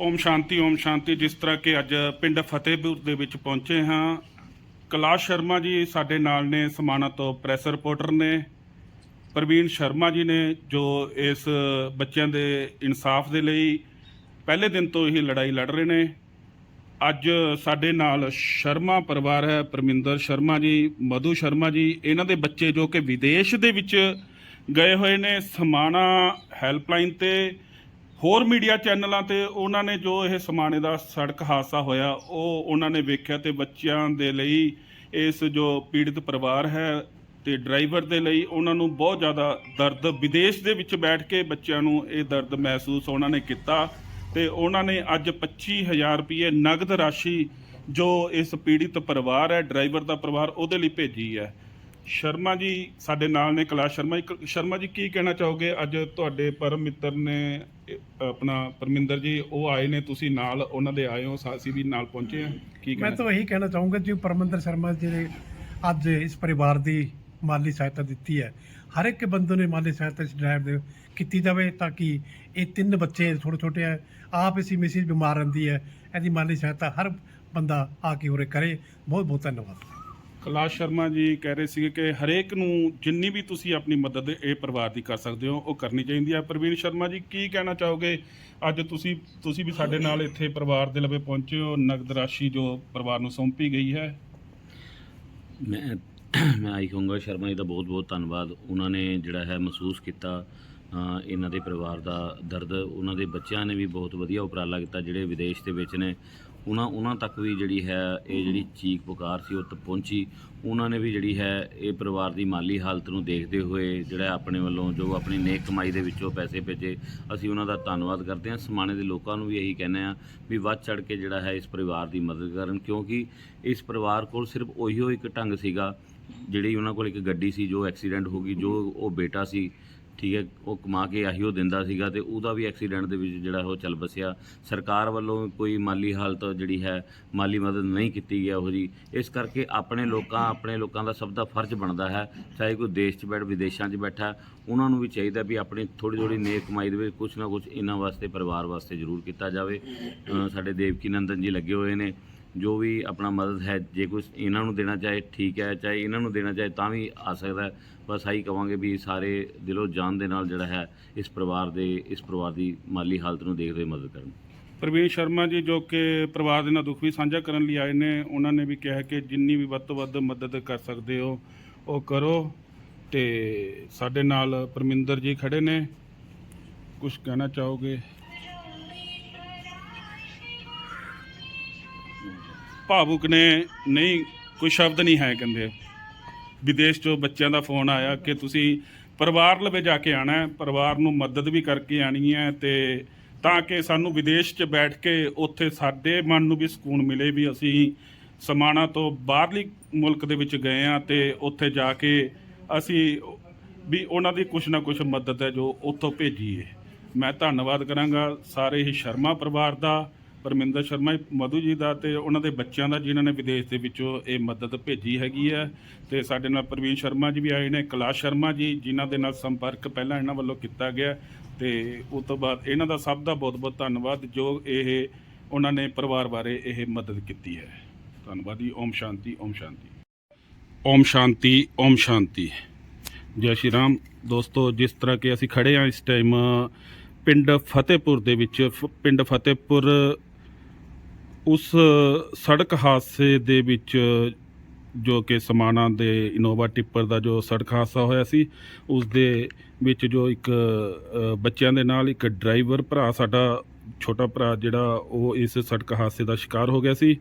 ਓਮ ਸ਼ਾਂਤੀ ਓਮ ਸ਼ਾਂਤੀ। ਜਿਸ ਤਰ੍ਹਾਂ ਕਿ ਅੱਜ ਪਿੰਡ ਫਤਿਹਪੁਰ ਦੇ ਵਿੱਚ ਪਹੁੰਚੇ ਹਾਂ। ਕੈਲਾਸ਼ ਸ਼ਰਮਾ ਜੀ ਸਾਡੇ ਨਾਲ ਨੇ, ਸਮਾਣਾ ਤੋਂ ਪ੍ਰੈਸ ਰਿਪੋਰਟਰ ਨੇ। ਪ੍ਰਵੀਨ ਸ਼ਰਮਾ ਜੀ ਨੇ, ਜੋ ਇਸ ਬੱਚਿਆਂ ਦੇ ਇਨਸਾਫ ਦੇ ਲਈ ਪਹਿਲੇ ਦਿਨ ਤੋਂ ਹੀ ਲੜਾਈ ਲੜ ਰਹੇ ਨੇ। ਅੱਜ ਸਾਡੇ ਨਾਲ ਸ਼ਰਮਾ ਪਰਿਵਾਰ ਹੈ, ਪਰਮਿੰਦਰ ਸ਼ਰਮਾ ਜੀ, ਮਧੂ ਸ਼ਰਮਾ ਜੀ। ਇਹਨਾਂ ਦੇ ਬੱਚੇ ਜੋ ਕਿ ਵਿਦੇਸ਼ ਦੇ ਵਿੱਚ ਗਏ ਹੋਏ ਨੇ, ਸਮਾਣਾ ਹੈਲਪਲਾਈਨ ਤੇ। ਹੋਰ ਮੀਡੀਆ ਚੈਨਲਾਂ ਤੇ ਉਹਨਾਂ ਨੇ ਜੋ ਇਹ ਸਮਾਣੇ ਦਾ ਸੜਕ ਹਾਦਸਾ ਹੋਇਆ, ਉਹ ਉਹਨਾਂ ਨੇ ਵੇਖਿਆ ਤੇ ਬੱਚਿਆਂ ਦੇ ਲਈ ਇਸ ਜੋ ਪੀੜਿਤ ਪਰਿਵਾਰ ਹੈ ਤੇ ਡਰਾਈਵਰ ਦੇ ਲਈ ਉਹਨਾਂ ਨੂੰ ਬਹੁਤ ਜ਼ਿਆਦਾ ਦਰਦ, ਵਿਦੇਸ਼ ਦੇ ਵਿੱਚ ਬੈਠ ਕੇ ਬੱਚਿਆਂ ਨੂੰ ਇਹ ਦਰਦ ਮਹਿਸੂਸ ਉਹਨਾਂ ਨੇ ਕੀਤਾ ਤੇ ਉਹਨਾਂ ਨੇ ਅੱਜ 25000 ਰੁਪਏ ਨਗਦ ਰਾਸ਼ੀ ਜੋ ਇਸ ਪੀੜਿਤ ਪਰਿਵਾਰ ਹੈ, ਡਰਾਈਵਰ ਦਾ ਪਰਿਵਾਰ, ਉਹਦੇ ਲਈ ਭੇਜੀ ਹੈ। ਸ਼ਰਮਾ ਜੀ ਸਾਡੇ ਨਾਲ ਨੇ ਕੈਲਾਸ਼ ਸ਼ਰਮਾ ਜੀ ਕ- ਸ਼ਰਮਾ ਜੀ ਕੀ ਕਹਿਣਾ ਚਾਹੋਗੇ? ਅੱਜ ਤੁਹਾਡੇ ਪਰਮ ਮਿੱਤਰ ਨੇ ਆਪਣਾ ਪਰਮਿੰਦਰ ਜੀ ਉਹ ਆਏ ਨੇ ਤੁਸੀਂ ਨਾਲ ਉਹਨਾਂ ਦੇ ਆਏ ਹੋ ਅਸੀਂ ਵੀ ਨਾਲ ਪਹੁੰਚੇ ਹਾਂ ਕੀ ਮੈਂ ਤਾਂ ਇਹੀ ਕਹਿਣਾ ਚਾਹੂੰਗਾ ਜੀ ਪਰਮਿੰਦਰ ਸ਼ਰਮਾ ਜੀ ਨੇ ਅੱਜ ਇਸ ਪਰਿਵਾਰ ਦੀ ਮਾਲੀ ਸਹਾਇਤਾ ਦਿੱਤੀ ਹੈ। ਹਰ ਇੱਕ ਬੰਦੇ ਨੇ ਮਾਲੀ ਸਹਾਇਤਾ ਇਸ ਡਰਾਈਵ ਦੇ ਕੀਤੀ ਜਾਵੇ ਤਾਂ ਕਿ ਇਹ ਤਿੰਨ ਬੱਚੇ ਛੋਟੇ ਛੋਟੇ ਆ ਆਪ ਇਸੀ ਮਿਸਿਸ ਬਿਮਾਰ ਰਹਿੰਦੀ ਹੈ ਇਹਦੀ ਮਾਲੀ ਸਹਾਇਤਾ ਹਰ ਬੰਦਾ ਆ ਕੇ ਉਰੇ ਕਰੇ। ਬਹੁਤ ਬਹੁਤ ਧੰਨਵਾਦ। ਕੈਲਾਸ਼ ਸ਼ਰਮਾ ਜੀ ਕਹਿ ਰਹੇ ਸੀਗੇ ਕਿ ਹਰੇਕ ਨੂੰ ਜਿੰਨੀ ਵੀ ਤੁਸੀਂ ਆਪਣੀ ਮਦਦ ਇਹ ਪਰਿਵਾਰ ਦੀ ਕਰ ਸਕਦੇ ਹੋ, ਉਹ ਕਰਨੀ ਚਾਹੀਦੀ ਹੈ। ਪ੍ਰਵੀਨ ਸ਼ਰਮਾ ਜੀ, ਕੀ ਕਹਿਣਾ ਚਾਹੋਗੇ? ਅੱਜ ਤੁਸੀਂ ਤੁਸੀਂ ਵੀ ਸਾਡੇ ਨਾਲ ਇੱਥੇ ਪਰਿਵਾਰ ਦੇ ਲਵੇ ਪਹੁੰਚੇ ਹੋ। ਨਗਦ ਰਾਸ਼ੀ ਜੋ ਪਰਿਵਾਰ ਨੂੰ ਸੌਂਪੀ ਗਈ ਹੈ। ਮੈਂ ਮੈਂ ਆਈ ਕਹੂੰਗਾ, ਸ਼ਰਮਾ ਜੀ ਦਾ ਬਹੁਤ ਬਹੁਤ ਧੰਨਵਾਦ। ਉਹਨਾਂ ਨੇ ਜਿਹੜਾ ਹੈ ਮਹਿਸੂਸ ਕੀਤਾ ਇਹਨਾਂ ਦੇ ਪਰਿਵਾਰ ਦਾ ਦਰਦ। ਉਹਨਾਂ ਦੇ ਬੱਚਿਆਂ ਨੇ ਵੀ ਬਹੁਤ ਵਧੀਆ ਉਪਰਾਲਾ ਕੀਤਾ, ਜਿਹੜੇ ਵਿਦੇਸ਼ ਦੇ ਵਿੱਚ ਨੇ। ਉਹਨਾਂ ਉਹਨਾਂ ਤੱਕ ਵੀ ਜਿਹੜੀ ਹੈ ਇਹ ਜਿਹੜੀ ਚੀਕ ਪੁਕਾਰ ਸੀ ਉਹ ਤ ਪਹੁੰਚੀ। ਉਹਨਾਂ ਨੇ ਵੀ ਜਿਹੜੀ ਹੈ ਇਹ ਪਰਿਵਾਰ ਦੀ ਮਾਲੀ ਹਾਲਤ ਨੂੰ ਦੇਖਦੇ ਹੋਏ ਜਿਹੜਾ ਆਪਣੇ ਵੱਲੋਂ ਜੋ ਆਪਣੀ ਨੇਕ ਕਮਾਈ ਦੇ ਵਿੱਚੋਂ ਪੈਸੇ ਭੇਜੇ, ਅਸੀਂ ਉਹਨਾਂ ਦਾ ਧੰਨਵਾਦ ਕਰਦੇ ਹਾਂ। ਸਮਾਣੇ ਦੇ ਲੋਕਾਂ ਨੂੰ ਵੀ ਇਹੀ ਕਹਿੰਦੇ ਆ ਵੀ ਵੱਧ ਚੜ ਕੇ ਜਿਹੜਾ ਹੈ ਇਸ ਪਰਿਵਾਰ ਦੀ ਮਦਦ ਕਰਨ, ਕਿਉਂਕਿ ਇਸ ਪਰਿਵਾਰ ਕੋਲ ਸਿਰਫ ਉਹੀ ਇੱਕ ਢੰਗ ਸੀਗਾ, ਜਿਹੜੀ ਉਹਨਾਂ ਕੋਲ ਇੱਕ ਗੱਡੀ ਸੀ, ਜੋ ਐਕਸੀਡੈਂਟ ਹੋ ਗਈ, ਜੋ ਉਹ ਬੇਟਾ ਸੀ ਠੀਕ ਹੈ, ਉਹ ਕਮਾ ਕੇ ਆਹੀ ਉਹ ਦਿੰਦਾ ਸੀਗਾ ਤੇ ਉਹਦਾ ਵੀ ਐਕਸੀਡੈਂਟ ਦੇ ਵਿੱਚ ਜਿਹੜਾ ਉਹ ਚੱਲ ਬਸਿਆ। ਸਰਕਾਰ ਵੱਲੋਂ ਕੋਈ ਮਾਲੀ ਹਾਲਤ ਜਿਹੜੀ ਹੈ, ਮਾਲੀ ਮਦਦ ਨਹੀਂ ਕੀਤੀ ਗਿਆ ਉਹ ਜੀ ਇਸ ਕਰਕੇ ਆਪਣੇ ਲੋਕਾਂ ਆਪਣੇ ਲੋਕਾਂ ਦਾ ਸਭ ਦਾ ਫਰਜ਼ ਬਣਦਾ ਹੈ, ਚਾਹੇ ਕੋਈ ਦੇਸ਼ 'ਚ ਬੈਠ, ਵਿਦੇਸ਼ਾਂ 'ਚ ਬੈਠਾ, ਉਹਨਾਂ ਨੂੰ ਵੀ ਚਾਹੀਦਾ ਵੀ ਆਪਣੀ ਥੋੜੀ ਥੋੜੀ ਨੇਕ ਕਮਾਈ ਦੇ ਵਿੱਚ ਕੁਝ ਨਾ ਕੁਝ ਇਹਨਾਂ ਵਾਸਤੇ, ਪਰਿਵਾਰ ਵਾਸਤੇ ਜ਼ਰੂਰ ਕੀਤਾ ਜਾਵੇ। ਸਾਡੇ ਦੇਵਕੀ ਨੰਦਨ ਜੀ ਲੱਗੇ ਹੋਏ ਨੇ। ਜੋ ਵੀ ਆਪਣਾ ਮਦਦ ਹੈ, ਜੇ ਕੁਝ ਇਹਨਾਂ ਨੂੰ ਦੇਣਾ ਚਾਹੇ ਠੀਕ ਹੈ, ਚਾਹੇ ਇਹਨਾਂ ਨੂੰ ਦੇਣਾ ਚਾਹੇ ਤਾਂ ਵੀ ਆ ਸਕਦਾ ਬਸ ਆਹੀ ਕਵਾਂਗੇ ਵੀ ਸਾਰੇ ਦਿਲੋਂ ਜਾਨ ਦੇ ਨਾਲ ਜਿਹੜਾ ਹੈ, ਇਸ ਪਰਿਵਾਰ ਦੇ, ਇਸ ਪਰਿਵਾਰ ਦੀ ਮਾਲੀ ਹਾਲਤ ਨੂੰ ਦੇਖਦੇ ਹੋਏ ਮਦਦ ਕਰਨ। ਪ੍ਰਵੀਨ ਸ਼ਰਮਾ ਜੀ, ਜੋ ਕਿ ਪਰਿਵਾਰ ਦੇ ਨਾਲ ਦੁੱਖ ਵੀ ਸਾਂਝਾ ਕਰਨ ਲਈ ਆਏ ਨੇ, ਉਹਨਾਂ ਨੇ ਵੀ ਕਿਹਾ ਕਿ ਜਿੰਨੀ ਵੀ ਵੱਧ ਤੋਂ ਵੱਧ ਮਦਦ ਕਰ ਸਕਦੇ ਹੋ, ਉਹ ਕਰੋ। ਤੇ ਸਾਡੇ ਨਾਲ ਪਰਮਿੰਦਰ ਜੀ ਖੜੇ ਨੇ। ਕੁਝ ਕਹਿਣਾ ਚਾਹੋਗੇ? ਭਾਵੁਕ ਨੇ ਨਹੀਂ, ਕੋਈ ਸ਼ਬਦ ਨਹੀਂ ਹੈ ਕਹਿੰਦੇ। ਵਿਦੇਸ਼ ਤੋਂ ਬੱਚਿਆਂ ਦਾ ਫੋਨ ਆਇਆ ਕਿ ਤੁਸੀਂ ਪਰਿਵਾਰ ਲਵੇ ਜਾ ਕੇ ਆਣਾ ਹੈ, ਪਰਿਵਾਰ ਨੂੰ ਮਦਦ ਵੀ ਕਰਕੇ ਆਣੀ ਹੈ ਤੇ ਤਾਂ ਕਿ ਸਾਨੂੰ ਵਿਦੇਸ਼ 'ਚ ਬੈਠ ਕੇ ਉੱਥੇ ਸਾਡੇ ਮਨ ਨੂੰ ਵੀ ਸਕੂਨ ਮਿਲੇ ਵੀ ਅਸੀਂ ਸਮਾਣਾ ਤੋਂ ਬਾਹਰਲੀ ਮੁਲਕ ਦੇ ਵਿੱਚ ਗਏ ਆ ਤੇ ਉੱਥੇ ਜਾ ਕੇ ਅਸੀਂ ਵੀ ਉਹਨਾਂ ਦੀ ਕੁਛ ਨਾ ਕੁਛ ਮਦਦ ਹੈ ਜੋ ਉੱਥੋਂ ਭੇਜੀਏ। ਮੈਂ ਧੰਨਵਾਦ ਕਰਾਂਗਾ ਸਾਰੇ ਹੀ ਸ਼ਰਮਾ ਪਰਿਵਾਰ ਦਾ ਪਰਮਿੰਦਰ ਸ਼ਰਮਾ, ਮਧੂ ਜੀ ਦਾ ਤੇ ਉਹਨਾਂ ਦੇ ਬੱਚਿਆਂ ਦਾ ਜਿਨ੍ਹਾਂ ਨੇ ਵਿਦੇਸ਼ ਦੇ ਵਿੱਚੋਂ ਇਹ ਮਦਦ ਭੇਜੀ ਹੈਗੀ ਹੈ। ਤੇ ਸਾਡੇ ਨਾਲ ਪ੍ਰਵੀਨ ਸ਼ਰਮਾ ਜੀ ਵੀ ਆਏ ਨੇ, ਕੈਲਾਸ਼ ਸ਼ਰਮਾ ਜੀ, ਜਿਨ੍ਹਾਂ ਦੇ ਨਾਲ ਸੰਪਰਕ ਪਹਿਲਾਂ ਇਹਨਾਂ ਵੱਲੋਂ ਕੀਤਾ ਗਿਆ। ਤੇ ਉਸ ਤੋਂ ਬਾਅਦ ਇਹਨਾਂ ਦਾ ਸਭ ਦਾ ਬਹੁਤ-ਬਹੁਤ ਧੰਨਵਾਦ, ਜੋ ਇਹ ਉਹਨਾਂ ਨੇ ਪਰਿਵਾਰ ਬਾਰੇ ਇਹ ਮਦਦ ਕੀਤੀ ਹੈ। ਧੰਨਵਾਦ ਜੀ, ਓਮ ਸ਼ਾਂਤੀ ਓਮ ਸ਼ਾਂਤੀ। ਓਮ ਸ਼ਾਂਤੀ ਓਮ ਸ਼ਾਂਤੀ। ਜੈ ਸ਼੍ਰੀ ਰਾਮ। ਦੋਸਤੋ, ਜਿਸ ਤਰ੍ਹਾਂ ਕਿ ਅਸੀਂ ਖੜੇ ਆ ਇਸ ਟਾਈਮ ਪਿੰਡ ਫਤਿਹਪੁਰ ਦੇ ਵਿੱਚ ਫ- ਪਿੰਡ ਫਤਿਹਪੁਰ ਉਸ ਸੜਕ ਹਾਦਸੇ ਦੇ ਵਿੱਚ ਜੋ ਕਿ ਸਮਾਣਾ ਦੇ ਇਨੋਵਾ ਟਿੱਪਰ ਦਾ ਜੋ ਸੜਕ ਹਾਦਸਾ ਹੋਇਆ ਸੀ, ਉਸ ਦੇ ਵਿੱਚ ਜੋ ਇੱਕ ਬੱਚਿਆਂ ਦੇ ਨਾਲ ਇੱਕ ਡਰਾਈਵਰ ਭਰਾ, ਸਾਡਾ ਛੋਟਾ ਭਰਾ ਜਿਹੜਾ, ਉਹ ਇਸ ਸੜਕ ਹਾਦਸੇ ਦਾ ਸ਼ਿਕਾਰ ਹੋ ਗਿਆ ਸੀ,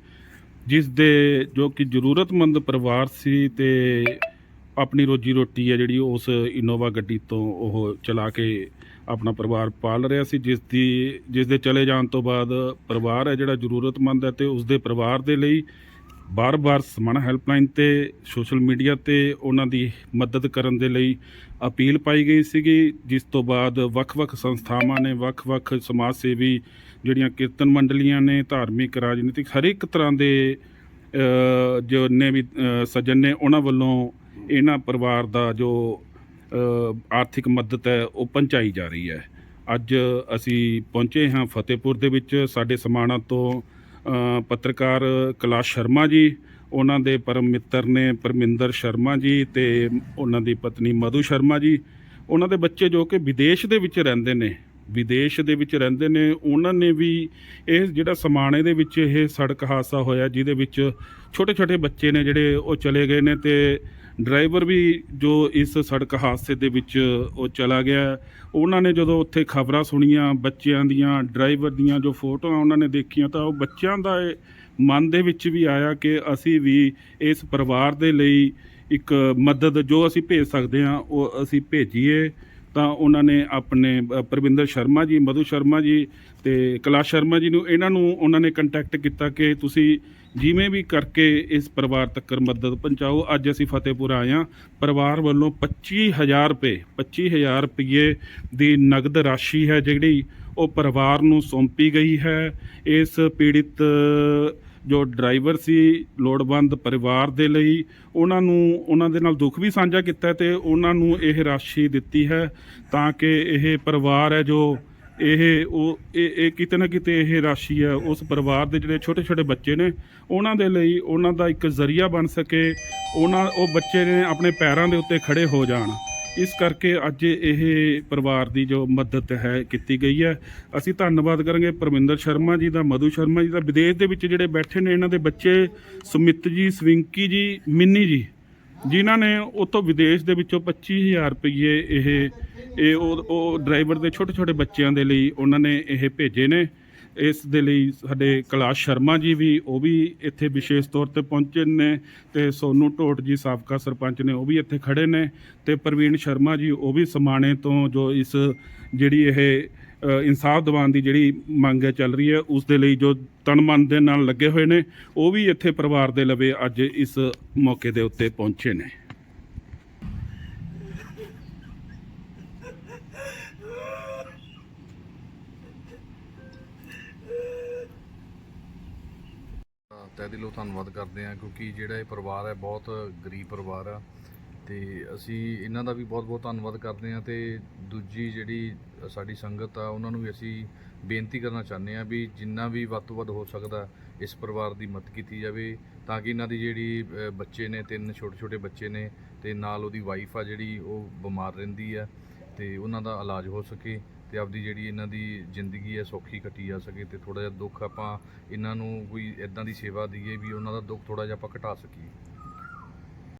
ਜਿਸ ਦੇ ਜੋ ਕਿ ਜ਼ਰੂਰਤਮੰਦ ਪਰਿਵਾਰ ਸੀ ਤੇ ਆਪਣੀ ਰੋਜੀ ਰੋਟੀ ਹੈ ਜਿਹੜੀ ਉਸ ਇਨੋਵਾ ਗੱਡੀ ਤੋਂ ਉਹ ਚਲਾ ਕੇ ਆਪਣਾ ਪਰਿਵਾਰ ਪਾਲ ਰਿਹਾ ਸੀ ਜਿਸ ਦੀ ਜਿਸ ਦੇ ਚਲੇ ਜਾਣ ਤੋਂ ਬਾਅਦ ਪਰਿਵਾਰ ਹੈ ਜਿਹੜਾ ਜ਼ਰੂਰਤਮੰਦ ਹੈ ਤੇ ਉਸ ਦੇ ਪਰਿਵਾਰ ਦੇ ਲਈ ਬਾਰ-ਬਾਰ ਸਮਾਣਾ ਹੈਲਪਲਾਈਨ ਤੇ ਸੋਸ਼ਲ ਮੀਡੀਆ ਤੇ ਉਹਨਾਂ ਦੀ ਮਦਦ ਕਰਨ ਦੇ ਲਈ ਅਪੀਲ ਪਾਈ ਗਈ ਸੀਗੀ ਜਿਸ ਤੋਂ ਬਾਅਦ ਵੱਖ-ਵੱਖ ਸੰਸਥਾਵਾਂ ਨੇ ਵੱਖ-ਵੱਖ ਸਮਾਜ ਸੇਵੀ ਜਿਹੜੀਆਂ ਕੀਰਤਨ ਮੰਡਲੀਆਂ ਨੇ ਧਾਰਮਿਕ ਰਾਜਨੀਤਿਕ ਹਰ ਇੱਕ ਤਰ੍ਹਾਂ ਦੇ ਅ, ਜੋ ਨੇ ਵੀ ਸੱਜਣ ਨੇ ਉਹਨਾਂ ਵੱਲੋਂ ਇਹਨਾਂ ਪਰਿਵਾਰ ਦਾ ਜੋ ਆਰਥਿਕ ਮਦਦ ਹੈ, ਉਹ ਪਹੁੰਚਾਈ ਜਾ ਰਹੀ ਹੈ। ਅੱਜ ਅਸੀਂ ਪਹੁੰਚੇ ਹਾਂ ਫਤਿਹਪੁਰ ਦੇ ਵਿੱਚ। ਸਾਡੇ ਸਮਾਣਾ ਤੋਂ ਪੱਤਰਕਾਰ ਕੈਲਾਸ਼ ਸ਼ਰਮਾ ਜੀ, ਉਹਨਾਂ ਦੇ ਪਰਮ ਮਿੱਤਰ ਨੇ ਪਰਮਿੰਦਰ ਸ਼ਰਮਾ ਜੀ ਤੇ ਉਹਨਾਂ ਦੀ ਪਤਨੀ ਮਧੂ ਸ਼ਰਮਾ ਜੀ। ਉਹਨਾਂ ਦੇ ਬੱਚੇ ਜੋ ਕਿ ਵਿਦੇਸ਼ ਦੇ ਵਿੱਚ ਰਹਿੰਦੇ ਨੇ, ਵਿਦੇਸ਼ ਦੇ ਵਿੱਚ ਰਹਿੰਦੇ ਨੇ, ਉਹਨਾਂ ਨੇ ਵੀ ਇਹ ਜਿਹੜਾ ਸਮਾਣੇ ਦੇ ਵਿੱਚ ਇਹ ਸੜਕ ਹਾਦਸਾ ਹੋਇਆ, ਜਿਹਦੇ ਵਿੱਚ ਛੋਟੇ ਛੋਟੇ ਬੱਚੇ ਨੇ ਜਿਹੜੇ ਉਹ ਚਲੇ ਗਏ ਨੇ ਤੇ ਡਰਾਈਵਰ ਵੀ ਜੋ ਇਸ ਸੜਕ ਹਾਦਸੇ ਦੇ ਵਿੱਚ ਉਹ ਚਲਾ ਗਿਆ ਉਹਨਾਂ ਨੇ ਜਦੋਂ ਉੱਥੇ ਖਬਰਾਂ ਸੁਣੀਆਂ ਬੱਚਿਆਂ ਦੀਆਂ ਡਰਾਈਵਰ ਦੀਆਂ ਜੋ ਫੋਟੋਆਂ ਉਹਨਾਂ ਨੇ ਦੇਖੀਆਂ ਤਾਂ ਉਹ ਬੱਚਿਆਂ ਦਾ ਮਨ ਦੇ ਵਿੱਚ ਵੀ ਆਇਆ ਕਿ ਅਸੀਂ ਵੀ ਇਸ ਪਰਿਵਾਰ ਦੇ ਲਈ ਇੱਕ ਮਦਦ ਜੋ ਅਸੀਂ ਭੇਜ ਸਕਦੇ ਹਾਂ ਉਹ ਅਸੀਂ ਭੇਜੀਏ। ਤਾਂ ਉਹਨਾਂ ਨੇ ਆਪਣੇ ਅ, ਪ੍ਰਵਿੰਦਰ ਸ਼ਰਮਾ ਜੀ ਮਧੂ ਸ਼ਰਮਾ ਜੀ ਤੇ ਕੈਲਾਸ਼ ਸ਼ਰਮਾ ਜੀ ਨੂੰ ਇਹਨਾਂ ਨੂੰ ਉਹਨਾਂ ਨੇ ਕੰਟੈਕਟ ਕੀਤਾ ਕਿ ਤੁਸੀਂ ਜਿਵੇਂ ਵੀ ਕਰਕੇ ਇਸ ਪਰਿਵਾਰ ਤੱਕ ਮਦਦ ਪਹੁੰਚਾਓ, ਅੱਜ ਅਸੀਂ ਫਤਿਹਪੁਰ ਆਏ ਹਾਂ। ਪਰਿਵਾਰ ਵੱਲੋਂ 25000 ਰੁਪਏ 25000 ਰੁਪਏ ਦੀ ਨਗਦ ਰਾਸ਼ੀ ਹੈ ਜਿਹੜੀ ਉਹ ਪਰਿਵਾਰ ਨੂੰ ਸੌਂਪੀ ਗਈ ਹੈ। ਇਸ ਪੀੜਿਤ ਜੋ ਡਰਾਈਵਰ ਸੀ, ਲੋੜਵੰਦ ਪਰਿਵਾਰ ਦੇ ਲਈ ਉਹਨਾਂ ਨੂੰ, ਉਹਨਾਂ ਦੇ ਨਾਲ ਦੁੱਖ ਵੀ ਸਾਂਝਾ ਕੀਤਾ ਹੈ ਤੇ ਉਹਨਾਂ ਨੂੰ ਇਹ ਰਾਸ਼ੀ ਦਿੱਤੀ ਹੈ ਤਾਂ ਕਿ ਇਹ ਪਰਿਵਾਰ ਹੈ ਜੋ ਇਹ ਉਹ, ਇਹ ਇਹ ਕਿਤੇ ਨਾ ਕਿਤੇ ਇਹ ਰਾਸ਼ੀ ਹੈ ਉਸ ਪਰਿਵਾਰ ਦੇ ਜਿਹੜੇ ਛੋਟੇ ਛੋਟੇ ਬੱਚੇ ਨੇ, ਉਹਨਾਂ ਦੇ ਲਈ ਉਹਨਾਂ ਦਾ ਇੱਕ ਜ਼ਰੀਆ ਬਣ ਸਕੇ, ਉਹਨਾਂ, ਉਹ ਬੱਚੇ ਨੇ ਆਪਣੇ ਪੈਰਾਂ ਦੇ ਉੱਤੇ ਖੜੇ ਹੋ ਜਾਣ। ਇਸ ਕਰਕੇ ਅੱਜ ਇਹ ਪਰਿਵਾਰ ਦੀ ਜੋ ਮਦਦ ਹੈ, ਕੀਤੀ ਗਈ ਹੈ। ਅਸੀਂ ਧੰਨਵਾਦ ਕਰਾਂਗੇ ਪਰਮਿੰਦਰ ਸ਼ਰਮਾ ਜੀ ਦਾ, ਮਧੂ ਸ਼ਰਮਾ ਜੀ ਦਾ। ਵਿਦੇਸ਼ ਦੇ ਵਿੱਚ ਜਿਹੜੇ ਬੈਠੇ ਨੇ, ਇਹਨਾਂ ਦੇ ਬੱਚੇ ਸੁਮਿਤ ਜੀ, ਸਵਿੰਕੀ ਜੀ, ਮਿੰਨੀ ਜੀ। ਜਿਨ੍ਹਾਂ ਨੇ ਉਤੋਂ ਵਿਦੇਸ਼ ਦੇ ਵਿੱਚੋਂ 25000 ਰੁਪਏ ਇਹ ਇਹ ਉਹ ਡਰਾਈਵਰ ਦੇ ਛੋਟੇ ਛੋਟੇ ਬੱਚਿਆਂ ਦੇ ਲਈ ਉਹਨਾਂ ਨੇ ਇਹ ਭੇਜੇ ਨੇ। ਇਸ ਦੇ ਲਈ ਸਾਡੇ ਕੈਲਾਸ਼ ਸ਼ਰਮਾ ਜੀ ਵੀ, ਉਹ ਵੀ ਇੱਥੇ ਵਿਸ਼ੇਸ਼ ਤੌਰ ਤੇ ਪਹੁੰਚੇ ਨੇ ਤੇ ਸੋਨੂ ਢੋਟ ਜੀ, ਸਾਬਕਾ ਸਰਪੰਚ ਨੇ, ਉਹ ਵੀ ਇੱਥੇ ਖੜੇ ਨੇ ਤੇ ਪ੍ਰਵੀਨ ਸ਼ਰਮਾ ਜੀ, ਉਹ ਵੀ ਸਮਾਣੇ ਤੋਂ ਜੋ ਇਸ ਜਿਹੜੀ ਇਹ ਇਨਸਾਫ ਦਿਵਾਉਣ ਦੀ ਜਿਹੜੀ ਮੰਗ ਹੈ ਚੱਲ ਰਹੀ ਹੈ, ਉਸ ਦੇ ਲਈ ਜੋ ਤਨ ਮਨ ਦੇ ਨਾਲ ਲੱਗੇ ਹੋਏ ਨੇ, ਉਹ ਵੀ ਇੱਥੇ ਪਰਿਵਾਰ ਦੇ ਲਵੇ ਅੱਜ ਇਸ ਮੌਕੇ ਦੇ ਉੱਤੇ ਪਹੁੰਚੇ ਨੇ। ਤਹਿ ਦਿਲੋਂ ਧੰਨਵਾਦ ਕਰਦੇ ਹਾਂ, ਕਿਉਂਕਿ ਜਿਹੜਾ ਇਹ ਪਰਿਵਾਰ ਹੈ, ਬਹੁਤ ਗਰੀਬ ਪਰਿਵਾਰ ਆ। ਤੇ ਅਸੀਂ ਇਹਨਾਂ ਦਾ ਵੀ ਬਹੁਤ-ਬਹੁਤ ਧੰਨਵਾਦ ਕਰਦੇ ਹਾਂ ਤੇ ਦੂਜੀ ਜਿਹੜੀ ਸਾਡੀ ਸੰਗਤ ਆ, ਉਹਨਾਂ ਨੂੰ ਵੀ ਅਸੀਂ ਬੇਨਤੀ ਕਰਨਾ ਚਾਹੁੰਦੇ ਹਾਂ ਵੀ ਜਿੰਨਾ ਵੀ ਵੱਧ ਤੋਂ ਵੱਧ ਹੋ ਸਕਦਾ ਇਸ ਪਰਿਵਾਰ ਦੀ ਮਦਦ ਕੀਤੀ ਜਾਵੇ ਤਾਂ ਕਿ ਇਹਨਾਂ ਦੀ ਜਿਹੜੀ ਬੱਚੇ ਨੇ, ਤਿੰਨ ਛੋਟੇ-ਛੋਟੇ ਬੱਚੇ ਨੇ ਤੇ ਨਾਲ ਉਹਦੀ ਵਾਈਫ ਆ ਜਿਹੜੀ ਉਹ ਬਿਮਾਰ ਰਹਿੰਦੀ ਆ ਤੇ ਉਹਨਾਂ ਦਾ ਇਲਾਜ ਹੋ ਸਕੇ ਤੇ ਆਪਦੀ ਜਿਹੜੀ ਇਹਨਾਂ ਦੀ ਜ਼ਿੰਦਗੀ ਹੈ ਸੌਖੀ ਕੱਟੀ ਜਾ ਸਕੇ ਤੇ ਥੋੜਾ ਜਿਹਾ ਦੁੱਖ ਆਪਾਂ ਇਹਨਾਂ ਨੂੰ ਕੋਈ ਇਦਾਂ ਦੀ ਸੇਵਾ ਦਈਏ ਵੀ ਉਹਨਾਂ ਦਾ ਦੁੱਖ ਥੋੜਾ ਜਿਹਾ ਆਪਾਂ ਘਟਾ ਸਕੀਏ।